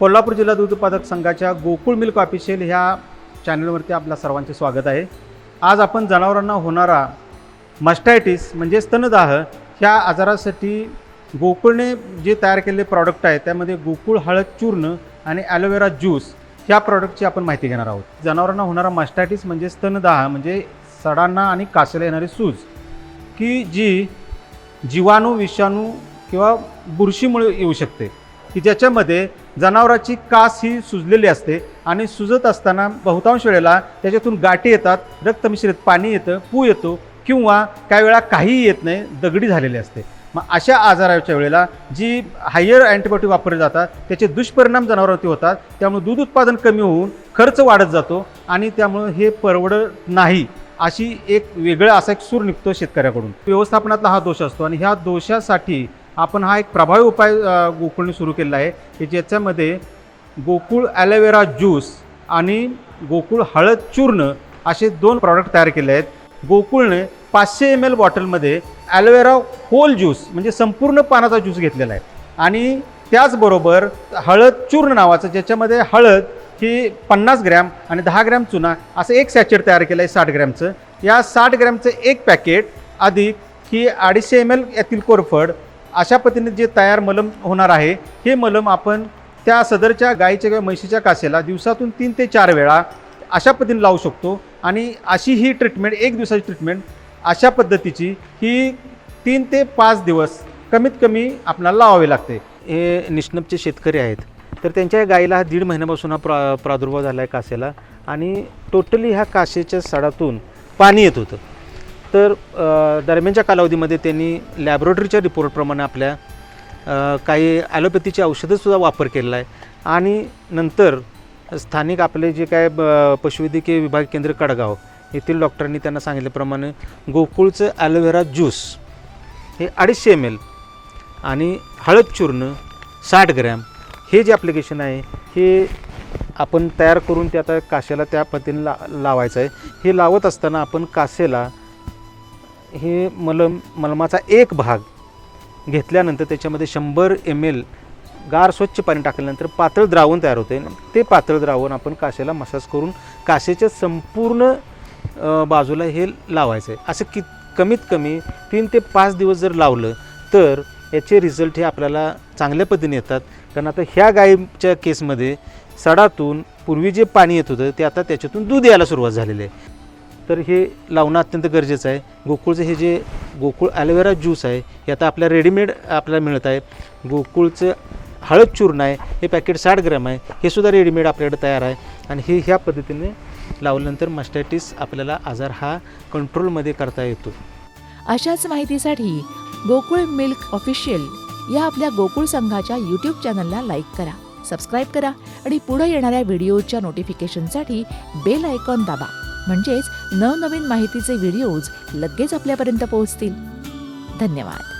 कोल्हापूर जिल्हा दूध उत्पादक संघाच्या गोकुळ मिल्क ऑफिशियल ह्या चॅनलवरती आपल्या सर्वांचे स्वागत आहे. आज आपण जनावरांना होणारा मस्टायटिस म्हणजे स्तनदाह ह्या आजारासाठी गोकुळने जे तयार केलेले प्रॉडक्ट आहे त्यामध्ये गोकुळ हळद चूर्ण आणि ॲलोवेरा ज्यूस ह्या प्रॉडक्टची आपण माहिती घेणार आहोत. जनावरांना होणारा मस्टायटिस म्हणजे स्तनदाह म्हणजे सडांना आणि कासेला येणारी सूज की जी जीवाणू विषाणू किंवा बुरशीमुळे येऊ शकते. की ज्याच्यामध्ये जनावराची कास ही सुजलेली असते आणि सुजत असताना बहुतांश वेळेला त्याच्यातून गाठी येतात रक्तमिश्रित पाणी येतं पू येतो किंवा काही वेळा काहीही येत नाही दगडी झालेली असते. मग अशा आजाराच्या वेळेला जी हायर अँटीबायोटिक वापरले जातात त्याचे दुष्परिणाम जनावरांवरती होतात त्यामुळे दूध उत्पादन कमी होऊन खर्च वाढत जातो आणि त्यामुळं हे परवडत नाही अशी एक वेगळा असा एक सूर निघतो शेतकऱ्याकडून. व्यवस्थापनातला हा दोष असतो आणि ह्या दोषासाठी आपण हा एक प्रभावी उपाय गोकुळने सुरू केलेला आहे की ज्याच्यामध्ये गोकुळ ॲलोवेरा ज्यूस आणि गोकुळ हळद चूर्ण असे दोन प्रॉडक्ट तयार केले आहेत. गोकुळने पाचशे एम एल बॉटलमध्ये ॲलोवेरा होल ज्यूस म्हणजे संपूर्ण पानाचा ज्यूस घेतलेला आहे. आणि त्याचबरोबर हळद चूर्ण नावाचं ज्याच्यामध्ये हळद ही पन्नास ग्रॅम आणि दहा ग्रॅम चुना असं एक सॅचेट तयार केलं आहे साठ ग्रॅमचं. या साठ ग्रॅमचं एक पॅकेट अधिक ही अडीचशे एम एल यातील कोरफड अशा पद्धतीने जे तयार मलम होणार आहे हे मलम आपण त्या सदरच्या गाईच्या किंवा म्हशीच्या कासेला दिवसातून तीन ते चार वेळा अशा पद्धतीने लावू शकतो. आणि अशी ही ट्रीटमेंट एक दिवसाची ट्रीटमेंट अशा पद्धतीची ही तीन ते पाच दिवस कमीत कमी आपल्याला लावावे लागते. हे निष्णपचे शेतकरी आहेत. तर त्यांच्या गाईला हा दीड महिन्यापासून हा प्रा प्रादुर्भाव झाला आहे कासेला. आणि टोटली ह्या कासेच्या सडातून पाणी येत होतं. तर दरम्यानच्या कालावधीमध्ये त्यांनी लॅबोरेटरीच्या रिपोर्टप्रमाणे आपल्या काही ॲलोपॅथीची औषधंसुद्धा वापर केलेला आहे. आणि नंतर स्थानिक आपले जे काय ब- पशुवैद्यकीय विभाग केंद्र कडगाव येथील डॉक्टरांनी त्यांना सांगितल्याप्रमाणे गोकुळचं ॲलोवेरा ज्यूस हे अडीचशे एम एल आणि हळद चूर्ण साठ ग्रॅम हे जे ॲप्लिकेशन आहे हे आपण तयार करून ते आता काशेला त्या पद्धतीने ला लावायचं आहे. हे लावत असताना आपण कासेला हे मलम मलमाचा एक भाग घेतल्यानंतर त्याच्यामध्ये शंभर एम एल गार स्वच्छ पाणी टाकल्यानंतर पातळ द्रावण तयार होते ते पातळ द्रावण आपण काशेला मसाज करून काशेच्या संपूर्ण बाजूला हे लावायचं आहे असं कि कमीत कमी तीन ते पाच दिवस जर लावलं तर याचे रिझल्ट हे आपल्याला चांगल्या पद्धतीने येतात. कारण आता ह्या गायीच्या केसमध्ये सडातून पूर्वी जे पाणी येत होतं ते आता त्याच्यातून दूध यायला सुरुवात झालेली आहे. तर हे लावणं अत्यंत गरजेचं आहे. गोकुळचं हे जे गोकुळ ॲलोवेरा ज्यूस आहे हे आता आपल्या रेडीमेड आपल्याला मिळत आहे. गोकुळचं हळद चूर्ण आहे हे पॅकेट साठ ग्रॅम आहे हे सुद्धा रेडीमेड आपल्याकडे तयार आहे. आणि हे ह्या पद्धतीने लावल्यानंतर मस्टॅटिस आपल्याला आजार हा कंट्रोलमध्ये करता येतो. अशाच माहितीसाठी गोकुळ मिल्क ऑफिशियल या आपल्या गोकुळ संघाच्या यूट्यूब चॅनलला लाईक करा सबस्क्राईब करा आणि पुढे येणाऱ्या व्हिडिओच्या नोटिफिकेशनसाठी बेल आयकॉन दाबा. म्हणजेच नवनवीन माहितीचे व्हिडिओज लगेच आपल्यापर्यंत पोहोचतील. धन्यवाद.